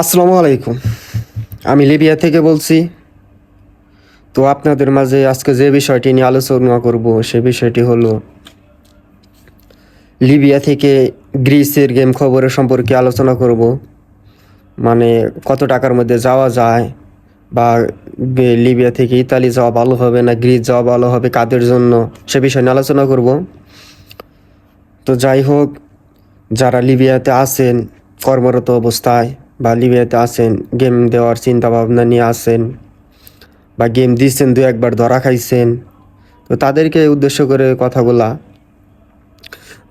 আসসালামু আলাইকুম। আমি লিবিয়া থেকে বলছি। তো আপনাদের মাঝে আজকে যে বিষয়টি নিয়ে আলোচনা করব, সে বিষয়টি হলো লিবিয়া থেকে গ্রিসের গেম খবরের সম্পর্কে আলোচনা করব। মানে কত টাকার মধ্যে যাওয়া যায় বা লিবিয়া থেকে ইতালি যাওয়া ভালো হবে না, গ্রিস যাওয়া ভালো হবে কাদের জন্য, সে বিষয় নিয়ে আলোচনা করব। তো যাই হোক, যারা লিবিয়াতে আছেন, কর্মরত অবস্থায় বা লিবিয়াতে আছেন গেম দেওয়ার চিন্তা ভাবনা নিয়ে আসেন বা গেম দিচ্ছেন, দু একবার ধরা খাইছেন, তো তাদেরকে উদ্দেশ্য করে কথাগুলা।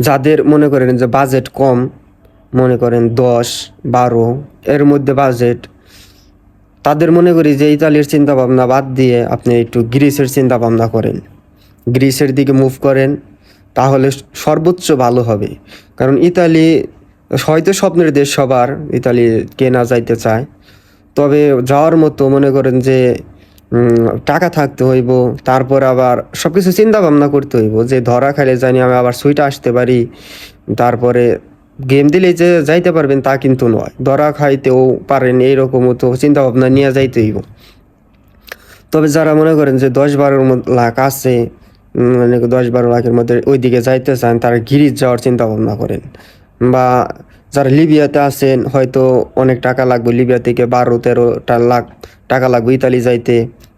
যাদের মনে করেন যে বাজেট কম, মনে করেন দশ, বারো, এর মধ্যে বাজেট তাদের মনে করি যে ইতালির চিন্তা ভাবনা বাদ দিয়ে আপনি একটু গ্রিসের চিন্তা ভাবনা করেন। গ্রিসের দিকে মুভ করেন, তাহলে সর্বোচ্চ ভালো হবে। কারণ ইতালি হয়তো স্বপ্নের দেশ সবার, ইতালি কে না যাইতে চায়। তবে যাওয়ার মতো মনে করেন যে টাকা থাকতে হইব, তারপর আবার সব কিছু চিন্তা ভাবনা করতে হইব যে, ধরা খাইলে জানি আমি আবার সুইটা আসতে পারি, তারপরে গেম দিলে যে যাইতে পারবেন তা কিন্তু নয়। ধরা খাইতেও পারেন এইরকমও তো চিন্তা ভাবনা নিয়ে যাইতে হইব। তবে যারা মনে করেন যে দশ বারো লাখ আছে মানে দশ বারো লাখের মধ্যে ওইদিকে যাইতে চান, তারা গিরিজ যাওয়ার চিন্তা ভাবনা করেন। বা যারা লিবিয়াতে আছেন, হয়তো অনেক টাকা লাগবে। লিবিয়া থেকে বারো তেরোটা লাখ টাকা লাগবে ইতালি যাইতে।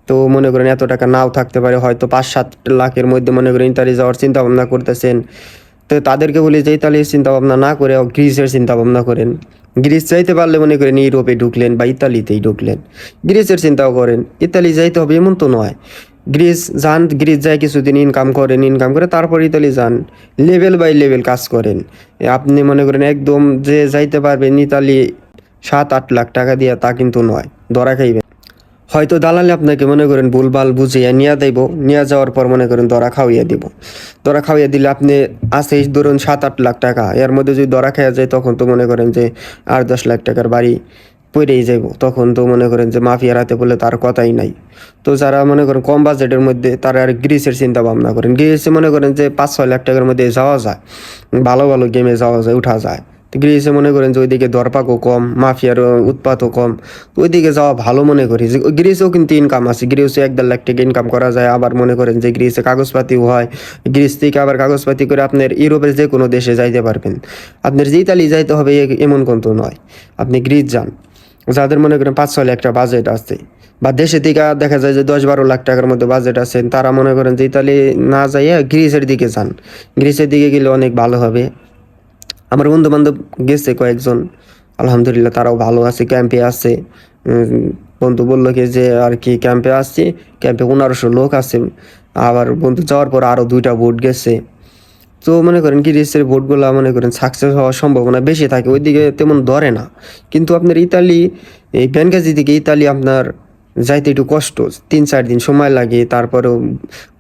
তো মনে করেন এত টাকা নাও থাকতে পারে, হয়তো পাঁচ, সাত লাখের মধ্যে মনে করেন ইতালি যাওয়ার চিন্তা ভাবনা করতেছেন। তো তাদেরকে বলি যে ইতালির চিন্তা ভাবনা না করে গ্রিসের চিন্তা ভাবনা করেন। গ্রিস যাইতে পারলে মনে করেন ইউরোপে ঢুকলেন বা ইতালিতেই ঢুকলেন। গ্রিসের চিন্তাও করেন, ইতালি যাইতে হবে এমন তো নয়। গ্রিস যান, গ্রিস যায় কিছুদিন ইনকাম করেন ইনকাম করে তারপর ইতালি যান। লেভেল বাই লেভেল কাজ করেন। আপনি মনে করেন একদম যে যাইতে পারবেন ইতালি সাত, আট লাখ টাকা দিয়ে তা কিন্তু নয়, ধরা খাইবেন। হয়তো দালালে আপনাকে মনে করেন ভুলভাল বুঝিয়ে নিয়ে দেব নিয়ে যাওয়ার পর মনে করেন দরা খাওয়াইয়া দিব। দরা খাওয়াইয়া দিলে আপনি আছে ধরুন সাত, আট লাখ টাকা, এর মধ্যে যদি দরা খাওয়া যায় তখন তো মনে করেন যে আট দশ লাখ টাকার বাড়ি পড়েই যাইব। তখন তো মনে করেন যে মাফিয়া রাতে বলে তার কথাই নাই। তো যারা মনে করেন কম বাজেটের মধ্যে তারা আর গ্রিসের চিন্তা ভাবনা করেন। গ্রিসে মনে করেন যে পাঁচ ছয় লাখ টাকার মধ্যে যাওয়া যায়, ভালো ভালো গেমে যাওয়া যায়, উঠা যায়। গ্রিসে মনে করেন যে ওইদিকে দরপাকও কম, মাফিয়ার উৎপাতও কম। ওইদিকে যাওয়া ভালো মনে করি। যে গ্রিসেও কিন্তু ইনকাম আছে। গ্রিসে এক দেড় লাখ টাকা ইনকাম করা যায়। আবার মনে করেন যে গ্রিসে কাগজপাতিও হয়। গ্রিস থেকে আবার কাগজপাতি করে আপনার ইউরোপের যে কোনো দেশে যাইতে পারবেন। আপনার যে ইতালি যাইতে হবে এমন কিন্তু নয়। আপনি গ্রিস যান। যাদের মনে করেন পাঁচ, ছয় লাখ টাকা বাজেট আছে, বা দেশে থেকে দেখা যায় যে দশ, বারো লাখ টাকার মধ্যে বাজেট আছে, তারা মনে করেন যে ইতালি না যাইয়া গ্রিসের দিকে যান। গ্রিসের দিকে গেলে অনেক ভালো হবে। আমার বন্ধু বান্ধব গেছে কয়েকজন, আলহামদুলিল্লাহ তারাও ভালো আছে ক্যাম্পে আছে। বন্ধু বলল কি যে আর কি ক্যাম্পে আসছি ক্যাম্পে পনেরোশো লোক আছে। আবার বন্ধু যাওয়ার পর আরও দুইটা বোট গেছে। তো মনে করেন কি রেসের বোটগুলো মনে করেন সাকসেস হওয়ার সম্ভাবনা বেশি থাকে, ওইদিকে তেমন ধরে না। কিন্তু আপনার ইতালি, এই বেনগাজি দিকে ইতালি আপনার যাইতে একটু কষ্ট, তিন চার দিন সময় লাগে, তারপরেও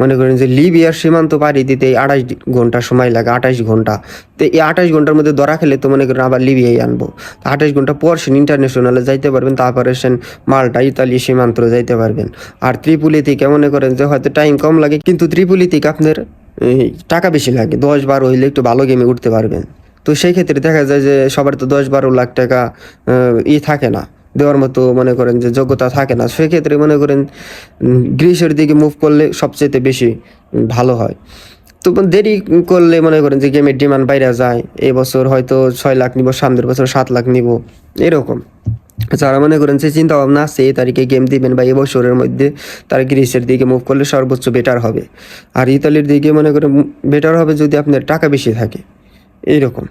মনে করেন যে লিবিয়ার সীমান্ত পাড়ি দিতে আঠাশ ঘণ্টা সময় লাগে, আঠাশ ঘণ্টা। তো এই আঠাশ ঘণ্টার মধ্যে ধরা খেলে তো মনে করেন আবার লিবিয়াই আনব। তো আঠাশ ঘণ্টা পর সেন ইন্টারন্যাশনালে যাইতে পারবেন, তারপরে সেন মালটা ইতালি সীমান্ত যাইতে পারবেন। আর ত্রিপুলি থেকে মনে করেন যে হয়তো টাইম কম লাগে, কিন্তু ত্রিপুলি থেকে আপনার টাকা বেশি লাগে, দশ বারো হইলে একটু ভালো গেমে উঠতে পারবেন। তো সেই ক্ষেত্রে দেখা যায় যে সবার তো দশ বারো লাখ টাকা ই থাকে না, দেওয়ার মতো মনে করেন যে যোগ্যতা থাকে না। সেক্ষেত্রে মনে করেন গ্রিসের দিকে মুভ করলে সবচেয়ে বেশি ভালো হয়। তো দেরি করলে মনে করেন যে গেমের ডিমান্ড বাইরে যায় এবছর হয়তো ছয় লাখ নিব, সামনের বছর সাত লাখ নিব, এরকম। যারা মনে করেন যে চিন্তা ভাবনা আছে এই তারিখে গেম দিবেন বা এই বছরের মধ্যে তারা গ্রিসের দিকে মুভ করলে সর্বোচ্চ বেটার হবে। আর ইতালির দিকে মনে করেন বেটার হবে যদি আপনার টাকা বেশি থাকে। এইরকম।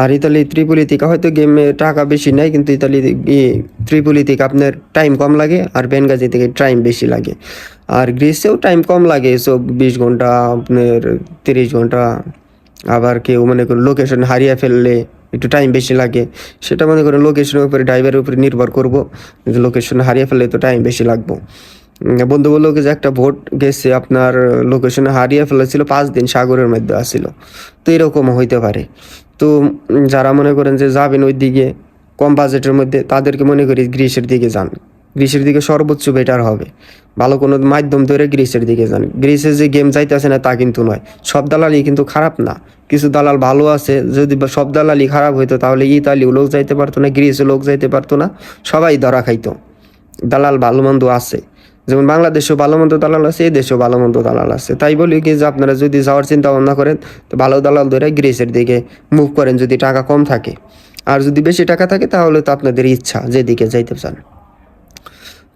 আর ইতালি ত্রিপুলি থেকে হয়তো গেমে টাকা বেশি নেয়, কিন্তু ইতালি ত্রিপুলি থেকে আপনার টাইম কম লাগে আর বেনগাজি থেকে টাইম বেশি লাগে। আর গ্রিসেও টাইম কম লাগে সব বিশ ঘণ্টা, আপনার তিরিশ ঘণ্টা। আবার কেউ মনে করেন লোকেশন হারিয়ে ফেললে একটু টাইম বেশি লাগে। সেটা মনে করেন লোকেশনের উপরে ড্রাইভারের উপরে নির্ভর করব। লোকেশন হারিয়ে ফেললে তো টাইম বেশি লাগবো। বন্ধু বলল যে একটা ভোট গেছে, আপনার লোকেশনে হারিয়ে ফেলেছিল, পাঁচ দিন সাগরের মধ্যে আসিল তো এরকম হইতে পারে। তো যারা মনে করেন যে যাবেন ওই দিকে কম বাজেটের মধ্যে, তাদেরকে মনে করি গ্রিসের দিকে যান। গ্রিসের দিকে সর্বোচ্চ বেটার হবে। ভালো কোনো মাধ্যম ধরে গ্রিসের দিকে যান। গ্রিসে যে গেম যাইতেছে না তা কিন্তু নয়। সব দালালি কিন্তু খারাপ না। কিছু দালাল ভালো আছে, যদি সব দালালি খারাপ হইতো তাহলে ইতালিও লোক যাইতে পারতো না, গ্রিসে লোক যাইতে পারতো না। সবাই ধরা খাইতো। দালাল ভালো মন্দ আছে। যেমন বাংলাদেশেও ভালো মন্দ দালাল আছে, এই দেশেও ভালো মন্দ দালাল আছে। তাই বলি কি যে আপনারা যদি যাওয়ার চিন্তা ভাবনা করেন, তো ভালো দালাল ধরে গ্রিসের দিকে মুভ করেন যদি টাকা কম থাকে। আর যদি বেশি টাকা থাকে তাহলে তো আপনাদের ইচ্ছা যেদিকে যাইতে চান।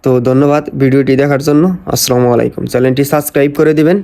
তো ধন্যবাদ ভিডিওটি দেখার জন্য। আসসালামু আলাইকুম। চ্যানেলটি সাবস্ক্রাইব করে দিবেন।